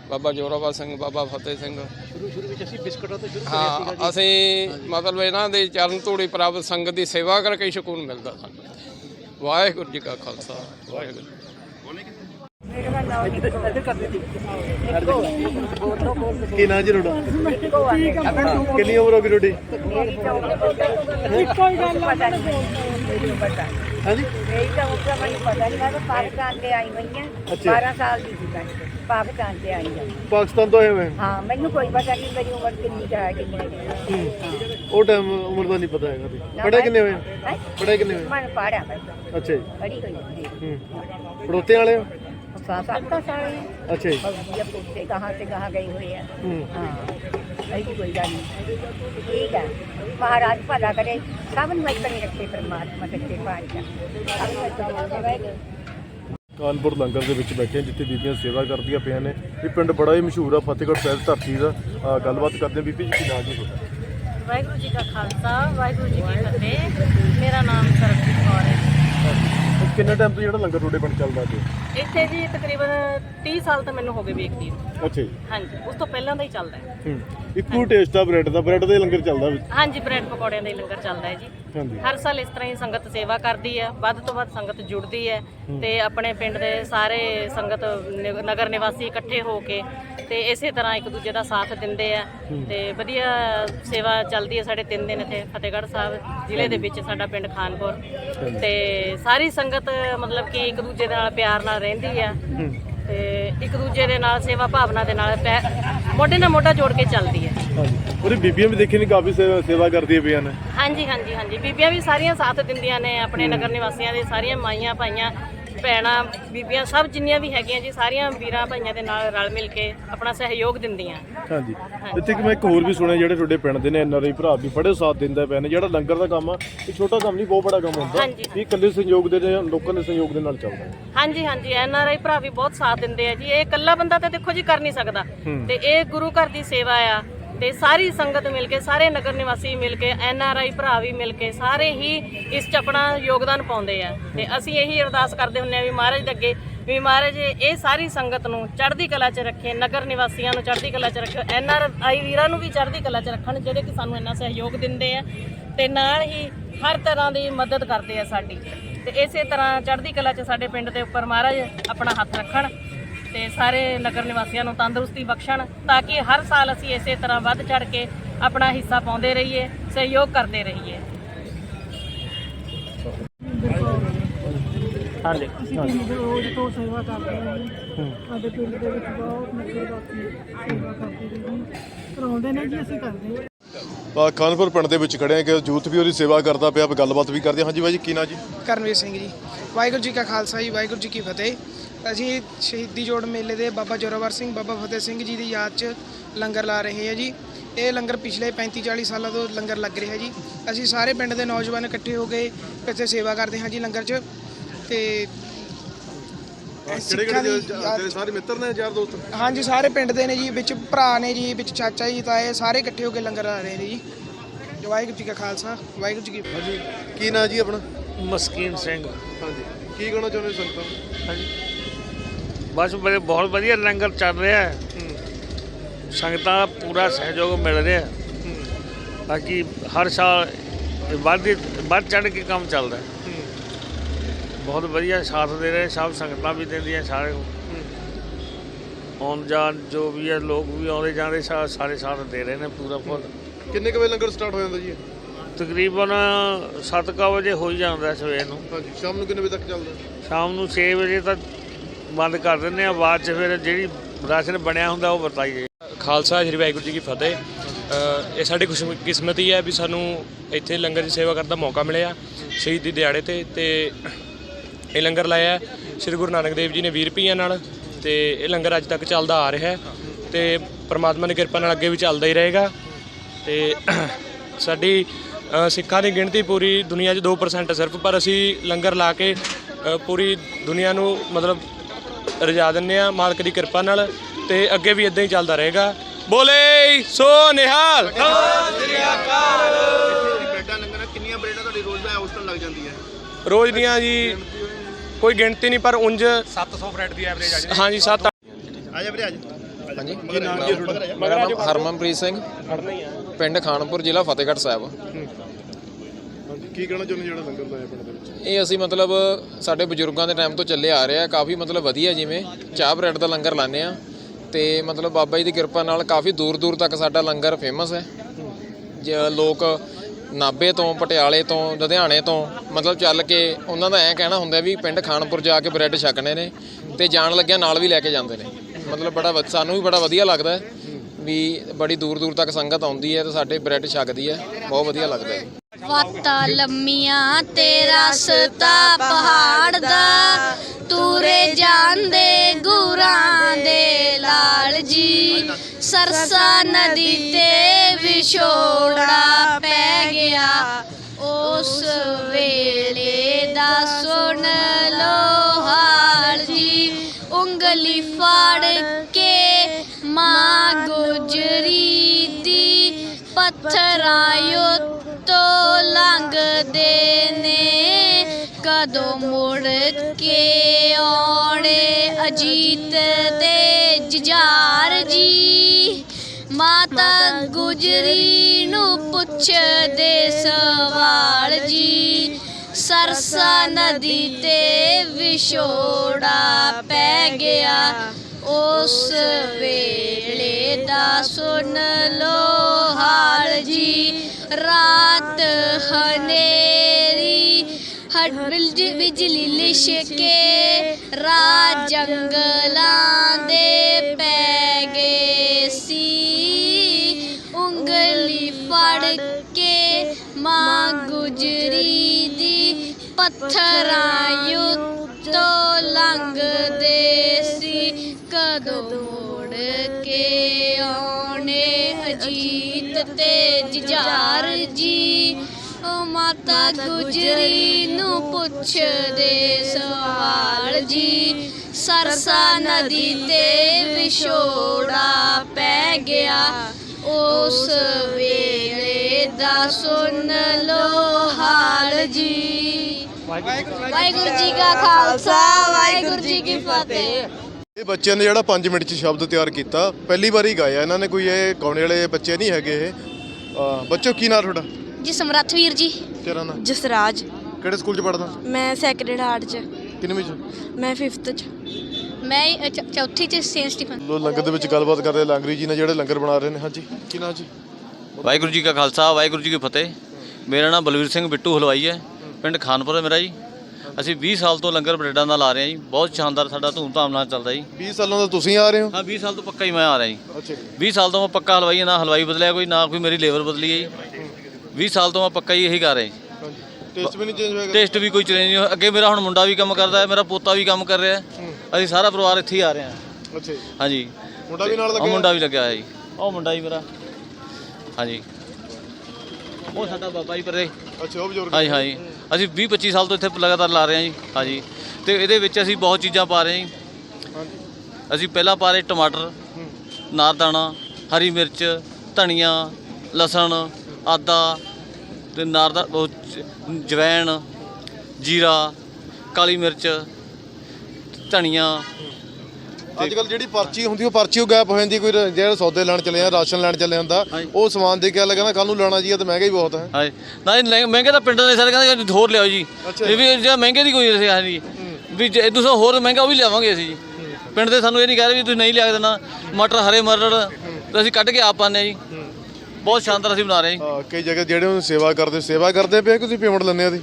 ਬਾਬਾ ਜੋਰਾਵਰ ਸਿੰਘ ਬਾਬਾ ਫਤਿਹ ਸਿੰਘ। ਸ਼ੁਰੂ ਸ਼ੁਰੂ ਵਿੱਚ ਅਸੀਂ ਬਿਸਕਟਾਂ ਤੋਂ ਸ਼ੁਰੂ ਹਾਂ ਅਸੀਂ ਮਤਲਬ ਇਹਨਾਂ ਦੀ ਚਰਨ ਧੂੜੀ ਪ੍ਰਾਪਤ ਸੰਗਤ ਦੀ ਸੇਵਾ ਕਰਕੇ ਹੀ ਸਕੂਨ ਮਿਲਦਾ ਸਾਨੂੰ। ਵਾਹਿਗੁਰੂ ਜੀ ਕਾ ਖਾਲਸਾ ਵਾਹਿਗੁਰੂ ਕੀ ਨਾਂ ਜੀ ਤੁਹਾਡਾ? ਕਿੰਨੀ ਉਮਰ ਹੋ ਗਈ ਤੁਹਾਡੀ? ਇੱਕੋ ਹੀ ਗੱਲ ਆ ਹਾਂਜੀ? ਮੇਰੀ ਤਾਂ ਉਸ ਦਾ ਮੈਨੂੰ ਪਤਾ ਨਹੀਂ ਮੈਂ ਤਾਂ ਪਾਕਿਸਤਾਨ ਤੇ ਆਈ ਹੋਈ ਹਾਂ ਅੱਛਾ। 12 ਸਾਲ ਦੀ ਸੀ ਪਾਕਿਸਤਾਨ ਤੇ ਆਈ ਹਾਂ ਪਾਕਿਸਤਾਨ ਤੋਂ ਆਏ ਹੋਏ? ਹਾਂ ਮੈਨੂੰ ਕੋਈ ਪਤਾ ਨਹੀਂ ਮੇਰੀ ਉਮਰ ਕਿੰਨੀ ਕੁ ਹੈ ਕਿੰਨੀ ਨਹੀਂ ਉਹ ਟਾਈਮ ਉਮਰ ਦਾ ਨਹੀਂ ਪਤਾ ਹੈਗਾ ਤੇ ਪੜ੍ਹੇ ਕਿੰਨੇ ਹੋਏ ਹੈ ਪੜ੍ਹੇ ਕਿੰਨੇ ਹੋਏ ਮਨ ਪਾੜਿਆ ਮੈਂ ਅੱਛਾ ਜੀ ਬੜੀ ਹੋਈ ਹੂੰ ਪੜੋਤੇ ਵਾਲੇ ਹੋ सात तो साल ਅੱਛਾ ਜੀ ये पूछते कहाँ से कहाँ गई हुई है ਹੂੰ हाँ ऐसी कोई गल नहीं ठीक है महाराज भला करे सब मत नहीं रखे परमात्मा सच्चे पातशाह सब मत रह गए ਕਾਨਪੁਰ ਲੰਗਰ ਦੇ ਵਿੱਚ ਬੈਠੇ ਹਾਂ ਜਿੱਥੇ ਬੀਬੀਆਂ ਸੇਵਾ ਕਰਦੀਆਂ ਪਈਆਂ ਨੇ ਇਹ ਪਿੰਡ ਬੜਾ ਹੀ ਮਸ਼ਹੂਰ ਆ ਫਤਿਹਗੜ੍ਹ ਸਾਹਿਬ ਧਰਤੀ ਦਾ ਅਹ ਗੱਲਬਾਤ ਕਰਦੇ ਹਾਂ ਬੀਬੀ ਜੀ ਕੀ ਨਾਮ ਜੀ ਤੁਹਾਡਾ ਵਾਹਿਗੁਰੂ ਜੀ ਕਾ ਖਾਲਸਾ ਵਾਹਿਗੁਰੂ ਜੀ ਕੀ ਫਤਿਹ। ਮੇਰਾ ਨਾਮ ਸਰਬਜੀਤ ਕੌਰ ਹੈ। ਕਿੰਨੇ ਟਾਈਮ ਤੋਂ ਜਿਹੜਾ ਲੰਗਰ ਤੁਹਾਡੇ ਪਿੰਡ ਚੱਲਦਾ ਜੀ ਇੱਥੇ ਜੀ ਤਕਰੀਬਨ 30 ਸਾਲ ਤਾਂ ਮੈਨੂੰ ਹੋ ਗਏ ਵੇਖਦੀ ਨੂੰ। ਅੱਛਾ ਜੀ। ਹਾਂਜੀ ਉਸ ਤੋਂ ਪਹਿਲਾਂ ਦਾ ਹੀ ਚੱਲਦਾ ਹੈ। ਹੂੰ। ਇੱਕੋ ਟੇਸਟ ਆ ਬ੍ਰੈਡ ਦਾ ਬ੍ਰੈਡ ਦੇ ਲੰਗਰ ਚੱਲਦਾ ਵਿੱਚ। ਹਾਂਜੀ ਬ੍ਰੈਡ ਪਕੌੜਿਆਂ ਦਾ ਹੀ ਲੰਗਰ ਚੱਲਦਾ ਹੈ ਜੀ। ਹਾਂਜੀ। ਹਰ ਸਾਲ ਇਸ ਤਰ੍ਹਾਂ ਹੀ ਸੰਗਤ ਸੇਵਾ ਕਰਦੀ ਹੈ ਵੱਧ ਤੋਂ ਵੱਧ ਸੰਗਤ ਜੁੜਦੀ ਹੈ ਤੇ ਆਪਣੇ ਪਿੰਡ ਦੇ ਸਾਰੇ ਸੰਗਤ ਨਿ- ਨਗਰ ਨਿਵਾਸੀ ਇਕੱਠੇ ਹੋ ਕੇ ਤੇ ਇਸੇ ਤਰ੍ਹਾਂ ਇੱਕ ਦੂਜੇ ਦਾ ਸਾਥ ਦਿੰਦੇ ਆ ਤੇ ਵਧੀਆ ਸੇਵਾ ਚੱਲਦੀ ਹੈ ਸਾਡੇ ਤਿੰਨ ਦਿਨ ਇੱਥੇ ਫਤਿਹਗੜ੍ਹ ਸਾਹਿਬ ਜ਼ਿਲ੍ਹੇ ਦੇ ਵਿੱਚ ਸਾਡਾ ਪਿੰਡ ਖਾਨਪੁਰ ਤੇ ਸਾਰੀ ਸੰਗਤ ਮਤਲਬ ਕਿ ਇੱਕ ਦੂਜੇ ਦੇ ਨਾਲ ਪਿਆਰ ਨਾਲ ਰਹਿੰਦੀ ਆ ਤੇ ਇੱਕ ਦੂਜੇ ਦੇ ਨਾਲ ਸੇਵਾ ਭਾਵਨਾ ਦੇ ਨਾਲ ਪੈ- ਮੋਢੇ ਨਾਲ ਮੋਢਾ ਜੋੜ ਕੇ ਚੱਲਦੀ ਹੈ ਉਹਦੀ ਬੀਬੀਆਂ ਵੀ ਦੇਖੀ ਨਹੀਂ ਕਾਫੀ ਸੇਵਾ ਸੇਵਾ ਕਰਦੀਆਂ ਪਈਆਂ ਨੇ। ਹਾਂਜੀ ਹਾਂਜੀ ਹਾਂਜੀ। ਬੀਬੀਆਂ ਵੀ ਸਾਰੀਆਂ ਸਾਥ ਦਿੰਦੀਆਂ ਨੇ ਆਪਣੇ ਨਗਰ ਨਿਵਾਸੀਆਂ ਦੇ ਸਾਰੀਆਂ ਮਾਈਆਂ ਭਾਈਆਂ ਭੈਣਾਂ ਬੀਬੀਆਂ ਸਭ ਜਿੰਨੀਆਂ ਵੀ ਹੈਗੀਆਂ ਜੀ ਸਾਰੀਆਂ ਵੀਰਾਂ ਭਾਈਆਂ ਦੇ ਨਾਲ ਰਲ ਮਿਲ ਕੇ ਆਪਣਾ ਸਹਿਯੋਗ ਦਿੰਦੀਆਂ। ਹਾਂਜੀ। ਇੱਥੇ ਕਿ ਮੈਂ ਇੱਕ ਹੋਰ ਵੀ ਸੁਣਿਆ ਜਿਹੜੇ ਤੁਹਾਡੇ ਪਿੰਡ ਦੇ ਨੇ ਐਨਆਰਆਈ ਭਰਾ ਵੀ ਬੜੇ ਸਾਥ ਦਿੰਦੇ ਪਏ ਨੇ। ਜਿਹੜਾ ਲੰਗਰ ਦਾ ਕੰਮ ਆ ਇਹ ਛੋਟਾ ਕੰਮ ਨਹੀਂ ਬਹੁਤ ਬੜਾ ਕੰਮ ਹੁੰਦਾ। ਹਾਂਜੀ। ਇਹ ਇਕੱਲੇ ਸੰਯੋਗ ਦੇ ਨੇ ਲੋਕਾਂ ਦੇ ਸੰਯੋਗ ਦੇ ਨਾਲ ਚੱਲਦਾ? ਹੈ ਹਾਂਜੀ ਹਾਂਜੀ। ਐਨ ਆਰ ਆਈ ਭਰਾ ਵੀ ਬਹੁਤ ਸਾਥ ਦਿੰਦੇ ਆ ਜੀ। ਇਹ ਇਕੱਲਾ ਬੰਦਾ ਤਾਂ ਦੇਖੋ ਜੀ ਕਰ ਨਹੀਂ ਸਕਦਾ। ਤੇ ਇਹ ਗੁਰੂ ਘਰ ਦੀ ਸੇਵਾ ਆ। ਤੇ ਸਾਰੀ ਸੰਗਤ ਮਿਲ ਕੇ, ਸਾਰੇ ਨਗਰ ਨਿਵਾਸੀ ਮਿਲ ਕੇ, ਐਨ ਆਰ ਆਈ ਭਰਾ ਵੀ ਮਿਲ ਕੇ, ਸਾਰੇ ਹੀ ਇਸ 'ਚ ਆਪਣਾ ਯੋਗਦਾਨ ਪਾਉਂਦੇ ਆ। ਤੇ ਅਸੀਂ ਇਹੀ ਅਰਦਾਸ ਕਰਦੇ ਹੁੰਨੇ ਆ ਵੀ ਮਹਾਰਾਜ ਦੇ ਅੱਗੇ, ਵੀ ਮਹਾਰਾਜ ਇਹ ਸਾਰੀ ਸੰਗਤ ਨੂੰ ਚੜ੍ਹਦੀ ਕਲਾ 'ਚ ਰੱਖੇ, ਨਗਰ ਨਿਵਾਸੀਆਂ ਨੂੰ ਚੜ੍ਹਦੀ ਕਲਾ 'ਚ ਰੱਖੇ ਐਨ ਆਰ ਆਈ ਵੀਰਾਂ ਨੂੰ ਵੀ ਚੜ੍ਹਦੀ ਕਲਾ 'ਚ ਰੱਖਣ, ਜਿਹੜੇ ਕਿ ਸਾਨੂੰ ਇੰਨਾ ਸਹਿਯੋਗ ਦਿੰਦੇ ਆ ਤੇ ਨਾਲ ਹੀ ਹਰ ਤਰ੍ਹਾਂ ਦੀ ਮਦਦ ਕਰਦੇ ਆ ਸਾਡੀ। ਤੇ ਇਸੇ ਤਰ੍ਹਾਂ ਚੜ੍ਹਦੀ ਕਲਾ 'ਚ ਸਾਡੇ ਪਿੰਡ ਦੇ ਉੱਪਰ ਮਹਾਰਾਜ ਆਪਣਾ ਹੱਥ ਰੱਖਣ। ਤੇ ਸਾਰੇ ਨਗਰ ਨਿਵਾਸੀਆਂ ਨੂੰ ਤੰਦਰੁਸਤੀ ਬਖਸ਼ਣ ਤਾਂ ਕਿ ਹਰ ਸਾਲ ਅਸੀਂ ਇਸੇ ਤਰ੍ਹਾਂ ਵੱਧ ਚੜ ਕੇ ਆਪਣਾ ਹਿੱਸਾ ਪਾਉਂਦੇ ਰਹੀਏ ਸਹਿਯੋਗ ਕਰਦੇ ਰਹੀਏ। ਰੋਜ਼ ਤੋਂ ਸੇਵਾ ਕਰਦੇ ਹਾਂ। ਜੀ ਸਾਡੇ ਪਿੰਡ ਦੇ ਵਿੱਚ ਬਹੁਤ ਨਗਰ ਵਾਸੀ ਸੇਵਾ ਕਰਦੇ ਨੇ ਜੀ ਕਰਾਉਂਦੇ ਨੇ ਜੀ ਅਸੀਂ ਕਰਦੇ ਹਾਂ। ਆ ਖਾਨਪੁਰ ਪਿੰਡ ਦੇ ਵਿੱਚ ਖੜੇ ਆ ਕਿ ਯੂਥ ਵੀ ਉਹਦੀ ਸੇਵਾ ਕਰਦਾ ਪਿਆ ਗੱਲਬਾਤ ਵੀ ਕਰਦੇ ਹਾਂ। ਹਾਂਜੀ ਬਾਈ ਜੀ ਕੀ ਨਾਂ ਜੀ? ਕਰਨਵੀਰ ਸਿੰਘ ਜੀ। ਵਾਹਿਗੁਰੂ ਜੀ ਕਾ ਖਾਲਸਾ ਜੀ ਵਾਹਿਗੁਰੂ ਜੀ ਕੀ ਫਤਿਹ। ਅਸੀਂ ਸ਼ਹੀਦੀ ਜੋੜ ਮੇਲੇ ਦੇ ਬਾਬਾ ਜੋਰਾਵਰ ਸਿੰਘ ਬਾਬਾ ਫਤਿਹ ਸਿੰਘ ਜੀ ਦੀ ਯਾਦ 'ਚ ਲੰਗਰ ਲਾ ਰਹੇ ਹਾਂ ਜੀ। ਇਹ ਲੰਗਰ ਪਿਛਲੇ 35 40 ਸਾਲਾਂ ਤੋਂ ਲੰਗਰ ਲੱਗ ਰਿਹਾ ਜੀ। ਅਸੀਂ ਸਾਰੇ ਪਿੰਡ ਦੇ ਨੌਜਵਾਨ ਇਕੱਠੇ ਹੋ ਕੇ ਇੱਥੇ ਸੇਵਾ ਕਰਦੇ ਹਾਂ ਜੀ ਲੰਗਰ 'ਚ। ਤੇ ਦੀ ਯਾਦ- ਸਾਰੇ ਮਿੱਤਰ ਨੇ ਯਾਰ ਦੋਸਤ? ਹਾਂਜੀ ਸਾਰੇ ਪਿੰਡ ਦੇ ਨੇ ਜੀ ਵਿੱਚ ਭਰਾ ਨੇ ਜੀ ਵਿੱਚ ਚਾਚਾ ਜੀ ਤਾਏ ਸਾਰੇ ਇਕੱਠੇ ਹੋ ਕੇ ਲੰਗਰ ਲਾ ਰਹੇ ਨੇ ਜੀ। ਵਾਹਿਗੁਰੂ ਜੀ ਕਾ ਖਾਲਸਾ ਵਾਹਿਗੁਰੂ ਜੀ ਕੀ ਫਤਿਹ। ਹਾਂਜੀ ਕੀ ਨਾਂ ਜੀ ਆਪਣਾ? ਮਸਕੀਨ ਸਿੰਘ। ਹਾਂਜੀ ਕੀ ਕਹਿਣਾ ਚਾਹੁੰਦੇ ਨੂੰ? ਹਾਂਜੀ। ਬਸ ਬੜੇ ਬਹੁਤ ਵਧੀਆ ਲੰਗਰ ਚੱਲ ਰਿਹਾ ਹੈ। ਸੰਗਤਾਂ ਦਾ ਪੂਰਾ ਸਹਿਯੋਗ ਮਿਲ ਰਿਹਾ ਹੈ। ਬਾਕੀ ਹਰ ਸਾਲ ਵੱਧ ਵੱਧ ਚੜ ਕੇ ਕੰਮ ਚੱਲਦਾ ਹੈ। ਬਹੁਤ ਵਧੀਆ ਸਾਥ ਦੇ ਰਹੇ ਸਭ ਸੰਗਤਾਂ ਵੀ ਦਿੰਦੀਆਂ ਸਾਰੇ ਆਉਣ ਜਾਣ ਜੋ ਵੀ ਹੈ ਲੋਕ ਵੀ ਆਉਂਦੇ ਜਾਂਦੇ ਸਾਰੇ ਸਾਥ ਦੇ ਰਹੇ ਨੇ ਪੂਰਾ ਫੁੱਲ। ਕਿੰਨੇ ਕੁ ਵਜੇ ਲੰਗਰ ਸਟਾਰਟ ਹੋ ਜਾਂਦਾ ਜੀ? ਤਕਰੀਬਨ 7:00 ਵਜੇ ਹੋ ਹੀ ਜਾਂਦਾ ਸਵੇਰ ਨੂੰ। ਹਾਂਜੀ ਸ਼ਾਮ ਨੂੰ ਕਿੰਨੇ ਵਜੇ ਤੱਕ ਚੱਲਦਾ? ਸ਼ਾਮ ਨੂੰ 6 ਵਜੇ ਤੱਕ ਬੰਦ ਕਰ ਦਿੰਦੇ ਆ, ਬਾਅਦ ਚ ਫਿਰ ਜਿਹੜੀ ਰਾਸ਼ਨ ਬਣਿਆ ਹੁੰਦਾ ਉਹ ਵਰਤਾਈਏ। ਖਾਲਸਾ, ਸ੍ਰੀ ਵਾਹਿਗੁਰੂ ਜੀ ਕੀ ਫਤਿਹ। ਇਹ ਸਾਡੀ ਖੁਸ਼ਕਿਸਮਤੀ ਹੈ ਵੀ ਸਾਨੂੰ ਇੱਥੇ ਲੰਗਰ ਦੀ ਸੇਵਾ ਕਰਨ ਦਾ ਮੌਕਾ ਮਿਲਿਆ, ਸ਼ਹੀਦੀ ਦਿਹਾੜੇ ਤੇ ਤੇ ਇਹ ਲੰਗਰ ਲਾਇਆ ਸ੍ਰੀ ਗੁਰੂ ਨਾਨਕ ਦੇਵ ਜੀ ਨੇ 20 ਰੁਪਈਆਂ ਨਾਲ, ਤੇ ਇਹ ਲੰਗਰ ਅੱਜ ਤੱਕ ਚੱਲਦਾ ਆ ਰਿਹਾ ਹੈ, ਤੇ ਪ੍ਰਮਾਤਮਾ ਦੀ ਕਿਰਪਾ ਨਾਲ ਅੱਗੇ ਵੀ ਚੱਲਦਾ ਹੀ ਰਹੇਗਾ। ਤੇ ਸਾਡੀ ਸਿੱਖਾਂ ਦੀ ਗਿਣਤੀ ਪੂਰੀ ਦੁਨੀਆ 'ਚ 2% ਸਿਰਫ, ਪਰ ਅਸੀਂ ਲੰਗਰ ਲਾ ਕੇ ਪੂਰੀ ਦੁਨੀਆ ਨੂੰ ਮਤਲਬ ਰਜਾ ਦਿੰਨੇ ਆ ਮਾਲਕ ਦੀ ਕਿਰਪਾ ਨਾਲ ਤੇ ਅੱਗੇ ਵੀ ਇਦਾਂ ਹੀ ਚੱਲਦਾ ਰਹੇਗਾ। ਬੋਲੇ ਸੋ ਨਿਹਾਲ। ਬ੍ਰੈਡਾਂ ਲੰਗਣਾ ਕਿੰਨੀਆਂ ਬ੍ਰੈਡਾਂ ਤੁਹਾਡੀ ਰੋਜ਼ ਦਾ ਔਸਤਨ ਲੱਗ ਜਾਂਦੀ ਹੈ ਰੋਜ਼ ਦੀਆਂ ਜੀ ਕੋਈ ਗਿਣਤੀ ਨਹੀਂ ਪਰ ਉਂਝ 700 ਬ੍ਰੈਡ ਦੀ ਐਵਰੇਜ ਆ ਜੀ ਹਾਂਜੀ 7 ਆ ਜਾ ਵੀਰੇ ਆ ਜਾ। ਹਾਂਜੀ। ਕੀ ਨਾਮ ਕੀ ਤੁਹਾਡਾ ਮੇਰਾ ਨਾਮ ਹਰਮਨਪ੍ਰੀਤ ਸਿੰਘ। ਪਿੰਡ ਖਾਨਪੁਰ ਜ਼ਿਲ੍ਹਾ ਫਤਿਹਗੜ੍ਹ ਸਾਹਿਬ। ਹਾਂਜੀ, ਕੀ ਕਹਿਣਾ ਚਾਹੁੰਦੇ ਜਿਹੜਾ ਲੰਗਰ ਲਾਇਆ ਪਿੰਡ ਦੇ ਵਿੱਚ? ਇਹ ਅਸੀਂ ਮਤਲਬ ਸਾਡੇ ਬਜ਼ੁਰਗਾਂ ਦੇ ਟਾਈਮ ਤੋਂ ਚੱਲੇ ਆ ਰਿਹਾ ਕਾਫੀ ਮਤਲਬ ਵਧੀਆ ਜਿਵੇਂ ਚਾਹ ਬ੍ਰੈਡ ਦਾ ਲੰਗਰ ਲਾਉਂਦੇ ਆ ਤੇ ਮਤਲਬ ਬਾਬਾ ਜੀ ਦੀ ਕਿਰਪਾ ਨਾਲ ਕਾਫੀ ਦੂਰ ਦੂਰ ਤੱਕ ਸਾਡਾ ਲੰਗਰ ਫੇਮਸ ਹੈ। ਜੇ ਲੋਕ ਨਾਭੇ ਤੋਂ, ਪਟਿਆਲੇ ਤੋਂ, ਲੁਧਿਆਣੇ ਤੋਂ ਮਤਲਬ ਚੱਲ ਕੇ ਉਹਨਾਂ ਦਾ ਐਂ ਕਹਿਣਾ ਹੁੰਦਾ ਵੀ ਪਿੰਡ ਖਾਨਪੁਰ ਜਾ ਕੇ ਬ੍ਰੈਡ ਛਕਣੇ ਨੇ ਤੇ ਜਾਣ ਲੱਗਿਆ ਨਾਲ ਵੀ ਲੈ ਕੇ ਜਾਂਦੇ ਨੇ। ਮਤਲਬ ਬੜਾ ਵਧ- ਸਾਨੂੰ ਵੀ ਬੜਾ ਵਧੀਆ ਲੱਗਦਾ ਹੈ। ਵੀ ਬੜੀ ਦੂਰ ਦੂਰ ਤੱਕ ਸੰਗਤ ਆਉਂਦੀ ਹੈ ਤੇ ਸਾਡੇ ਬ੍ਰੈਡ ਛਕਦੀ ਹੈ। ਬਹੁਤ ਵਧੀਆ ਲੱਗਦਾ ਹੈ। ਵਾਤਾਂ ਲੰਮੀਆਂ ਤੇ ਰਸਤਾ ਪਹਾੜ ਦਾ, ਤੂਰੇ ਜਾਂਦੇ ਗੁਰਾਂ ਦੇ ਲਾਲ ਜੀ। ਸਰਸਾ ਨਦੀ ਤੇ ਵਿਛੋੜਾ ਪੈ ਗਿਆ। ਉਸ ਵੇਲੇ ਦਾ ਸੁਣ ਲੋ ਹਾਲ ਜੀ। ਉਂਗਲੀ ਫੜ ਕੇ ਮਾਂ ਲੰਘਦੇ ਨੇ ਕਦੋਂ ਮੁੜ ਕੇ ਆਉਣੇ ਅਜੀਤ ਤੇ ਜੁਝਾਰ ਜੀ ਮਾਤਾ ਗੁਜਰੀ ਨੂੰ ਪੁੱਛਦੇ ਸਵਾਲ ਜੀ ਸਰਸਾ ਨਦੀ ਤੇ ਵਿਛੋੜਾ ਪੈ ਗਿਆ ਉਸ ਵੇਲੇ ਦਾ ਸੁਣ ਲੋ ਹਾਲ ਜੀ। ਰਾਤ ਹਨੇਰੀ, ਹਟ ਬਿਜਲੀ ਬਿਜਲੀ ਲਿਸ਼ਕੇ ਰਾਤ ਜੰਗਲਾਂ ਦੇ ਪੈ ਗਏ ਸੀ। ਉਂਗਲੀ ਫੜ ਕੇ ਮਾਂ ਗੁਜਰੀ ਦੀ ਪੱਥਰਾਂ ਉੱਤੋਂ ਲੰਘਦੇ ਸੀ ਕਦੋਂ ਮੁੜ ਕੇ ਆਉਣੇ ਅਜੀਤ ਤੇ ਜੁਝਾਰ ਜੀ? ਓ ਮਾਤਾ ਗੁਜਰੀ ਨੂੰ ਪੁੱਛਦੇ ਸਵਾਲ ਜੀ ਸਰਸਾ ਨਦੀ ਤੇ ਵਿਛੋੜਾ ਪੈ ਗਿਆ। ਉਸ ਵੇਲੇ ਦਾ ਸੁਣ ਲੋ ਹਾਲ ਜੀ। ਵਾਹਿਗੁਰੂ ਜੀ ਕਾ ਖਾਲਸਾ ਵਾਹਿਗੁਰੂ ਜੀ ਕੀ ਫਤਿਹ। ਇਹ ਬੱਚਿਆਂ ਨੇ ਜਿਹੜਾ 5 ਮਿੰਟ 'ਚ ਸ਼ਬਦ ਤਿਆਰ ਕੀਤਾ ਪਹਿਲੀ ਵਾਰੀ ਗਾਇਆ ਇਹਨਾਂ ਨੇ ਕੋਈ ਇਹ ਗਾਉਣੇ ਵਾਲੇ ਬੱਚੇ ਨਹੀਂ ਹੈਗੇ ਇਹ। ਅਹ ਬੱਚੋ ਕੀ ਨਾਂ ਤੁਹਾਡਾ? ਜੀ ਸਮਰੱਥਵੀਰ ਜੀ। ਤੇਰਾ ਨਾਂ? ਜਸਰਾਜ। ਕਿਹੜੇ ਸਕੂਲ 'ਚ ਪੜ੍ਹਦਾ? ਮੈਂ ਸੈਕਰਡ ਹਾਰਟ ਚ। ਕਿੰਨਵੀਂ 'ਚ? ਮੈਂ 5th ਚ। ਮੈਂ ਚ- ਚੌਥੀ ਚ ਸੇਂਟ ਸਟੀਫਨ। ਲੋ ਲੰਗਰ ਦੇ ਵਿੱਚ ਗੱਲਬਾਤ ਕਰਦੇ ਲਾਂਗਰੀ ਜੀ ਨੇ ਜਿਹੜੇ ਲੰਗਰ ਬਣਾ ਰਹੇ ਨੇ। ਹਾਂਜੀ ਕੀ ਨਾਂ ਜੀ? ਵਾਹਿਗੁਰੂ ਜੀ ਕਾ ਖਾਲਸਾ ਵਾਹਿਗੁਰੂ ਜੀ ਕੀ ਫਤਿਹ। ਮੇਰਾ ਨਾਮ ਬਲਵੀਰ ਸਿੰਘ ਬਿੱਟੂ ਹਲਵਾਈ ਹੈ। ਪਿੰਡ ਖਾਨਪੁਰ ਹੈ ਮੇਰਾ ਜੀ। ਅਸੀਂ 20 ਸਾਲ ਤੋਂ ਲੰਗਰ ਬਰੇਡਾਂ ਦਾ ਲਾ ਰਹੇ ਹਾਂ ਜੀ। ਬਹੁਤ ਸ਼ਾਨਦਾਰ ਸਾਡਾ ਧੂਮਧਾਮ ਨਾਲ ਚੱਲਦਾ ਜੀ। 20 ਸਾਲਾਂ ਤੋਂ ਤੁਸੀਂ ਆ ਰਹੇ ਹੋ? ਹਾਂ 20 ਸਾਲ ਤੋਂ ਪੱਕਾ ਹੀ ਮੈਂ ਆ ਰਿਹਾ ਜੀ। ਅੱਛਾ 20 ਸਾਲ ਤੋਂ ਮੈਂ ਪੱਕਾ ਹਲਵਾਈ ਹਾਂ ਨਾ ਹਲਵਾਈ ਬਦਲਿਆ ਕੋਈ ਨਾ ਕੋਈ ਮੇਰੀ ਲੇਬਰ ਬਦਲੀ ਹੈ ਜੀ। 20 ਸਾਲ ਤੋਂ ਮੈਂ ਪੱਕਾ ਹੀ ਇਹੀ ਕਰ ਰਿਹਾ ਜੀ। ਟੇਸਟ ਵੀ ਨਹੀਂ ਚੇਂਜ ਹੋਏਗਾ ਟੇਸਟ ਵੀ ਕੋਈ ਚੇਂਜ ਨਹੀਂ ਹੋਇਆ। ਅੱਗੇ ਮੇਰਾ ਹੁਣ ਮੁੰਡਾ ਵੀ ਕੰਮ ਕਰਦਾ ਹੈ ਮੇਰਾ ਪੋਤਾ ਵੀ ਕੰਮ ਕਰ ਰਿਹਾ ਹੈ। ਅਸੀਂ ਸਾਰਾ ਪਰਿਵਾਰ ਇੱਥੇ ਹੀ ਆ ਰਹੇ ਹਾਂ। ਅੱਛਾ ਜੀ। ਹਾਂਜੀ। ਮੁੰਡਾ ਵੀ ਨਾਲ ਉਹ ਲੱਗਿਆ ਮੁੰਡਾ ਵੀ ਲੱਗਿਆ ਹੋਇਆ ਜੀ। ਉਹ ਮੁੰਡਾ ਹੀ ਮੇਰਾ। ਹਾਂਜੀ। ਉਹ ਸਾਡਾ ਬਾਬਾ ਜੀ ਪਰੇ। ਅੱਛਾ ਉਹ ਬਜ਼ੁਰਗ ਹਾਂਜੀ ਹਾਂਜੀ। ਅਸੀਂ 20 25 ਸਾਲ ਤੋਂ ਇੱਥੇ ਲਗਾਤਾਰ ਲਾ ਰਹੇ ਹਾਂ ਜੀ ਹਾਂਜੀ। ਤੇ ਇਹਦੇ ਵਿੱਚ ਅਸੀਂ ਬਹੁਤ ਚੀਜ਼ਾਂ ਪਾ ਰਹੇ ਹਾਂ ਜੀ। ਅਸੀਂ ਪਹਿਲਾਂ ਪਾ ਰਹੇ ਟਮਾਟਰ ਨਾਰਦਾਣਾ ਹਰੀ ਮਿਰਚ ਧਨੀਆ ਲਸਣ ਆਦਾ ਤੇ ਨਾਰਦਾ ਜਵੈਣ ਜੀਰਾ ਕਾਲੀ ਮਿਰਚ ਧਨੀਆ ਅੱਜ ਕੱਲ ਜਿਹੜੀ ਪਰਚੀ ਹੁੰਦੀ ਉਹ ਪਰਚੀ ਉਹ ਗਾਇਬ ਹੋ ਜਾਂਦੀ ਕੋਈ ਜਿਹੜਾ ਸੌਦੇ ਲੈਣ ਚਲੇ ਆ ਰਾਸ਼ਨ ਲੈਣ ਚਲੇ ਜਾਂਦਾ ਉਹ ਸਮਾਨ ਦੇ ਕੇ ਆਲਾ ਕਹਿੰਦਾ ਕੱਲ ਨੂੰ ਲੈਣਾ ਜੀ ਇਹ ਤਾਂ ਮਹਿੰਗਾ ਹੀ ਬਹੁਤ ਹੈ। ਹਾਂਜੀ ਨਾ ਇਹ ਲੈ- ਮਹਿੰਗੇ ਤਾਂ ਪਿੰਡ ਦੇ ਸਾਰੇ ਕਹਿੰਦੇ ਹੋਰ ਲਿਆਓ ਜੀ। ਇਹ ਵੀ ਜੇ ਮਹਿੰਗੇ ਦੀ ਕੋਈ ਅਸੀਂ ਹੈ ਨਹੀਂ। ਵੀ ਜੇ ਤੁਸੀਂ ਹੋਰ ਮਹਿੰਗਾ ਉਹ ਵੀ ਲਿਆਵਾਂਗੇ ਅਸੀਂ ਜੀ। ਪਿੰਡ ਦੇ ਸਾਨੂੰ ਇਹ ਨਹੀਂ ਕਹਿ ਰਹੇ ਵੀ ਤੁਸੀਂ ਨਹੀਂ ਲਿਆ ਦੇਣਾ। ਮਟਰ ਹਰੇ ਮਟਰ ਤੇ ਅਸੀਂ ਕੱਢ ਕੇ ਆਪ ਹਾਂ ਜੀ। ਬਹੁਤ ਸ਼ਾਨਦਾਰ ਅਸੀਂ ਬਣਾ ਰਹੇ ਹਾਂ ਕਈ ਜਗ੍ਹਾ ਜਿਹੜੇ ਉਹਨੂੰ ਸੇਵਾ ਕਰਦੇ ਸੇਵਾ ਕਰਦੇ ਪਏ ਕਿ ਤੁਸੀਂ ਪੇਮੈਂਟ ਲੈਂਦੇ ਆ ਦੀ।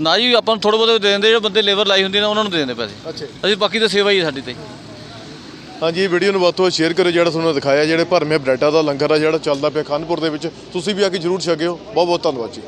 ਨਾ ਜੀ ਆਪਾਂ ਨੂੰ ਥੋੜੇ ਬਹੁਤੇ ਦੇ ਦਿੰਦੇ ਜਿਹੜੇ ਬੰਦੇ ਲੇਬਰ ਲਾਈ ਹੁੰਦੀ ਨਾ ਉਹਨਾਂ ਨੂੰ ਦੇ ਦਿੰਦੇ ਪੈਸੇ। ਅੱਛਾ। ਅਸੀਂ ਬਾਕੀ ਤਾਂ ਸੇਵਾ ਹੈ ਸਾਡੀ ਤੇ। ਹਾਂਜੀ ਵੀਡੀਓ ਨੂੰ ਵੱਧ ਤੋਂ ਵੱਧ ਸ਼ੇਅਰ ਕਰਿਓ ਜਿਹੜਾ ਤੁਹਾਨੂੰ ਦਿਖਾਇਆ, ਜਿਹੜੇ ਭਰਮੇ ਬਰੈਟਾ ਦਾ ਲੰਗਰ ਆ ਜਿਹੜਾ ਚੱਲਦਾ ਪਿਆ ਖਾਨਪੁਰ ਦੇ ਵਿੱਚ। ਤੁਸੀਂ ਵੀ ਆ ਕੇ ਜਰੂਰ ਛਕਿਓ। ਬਹੁਤ ਬਹੁਤ ਧੰਨਵਾਦ ਜੀ।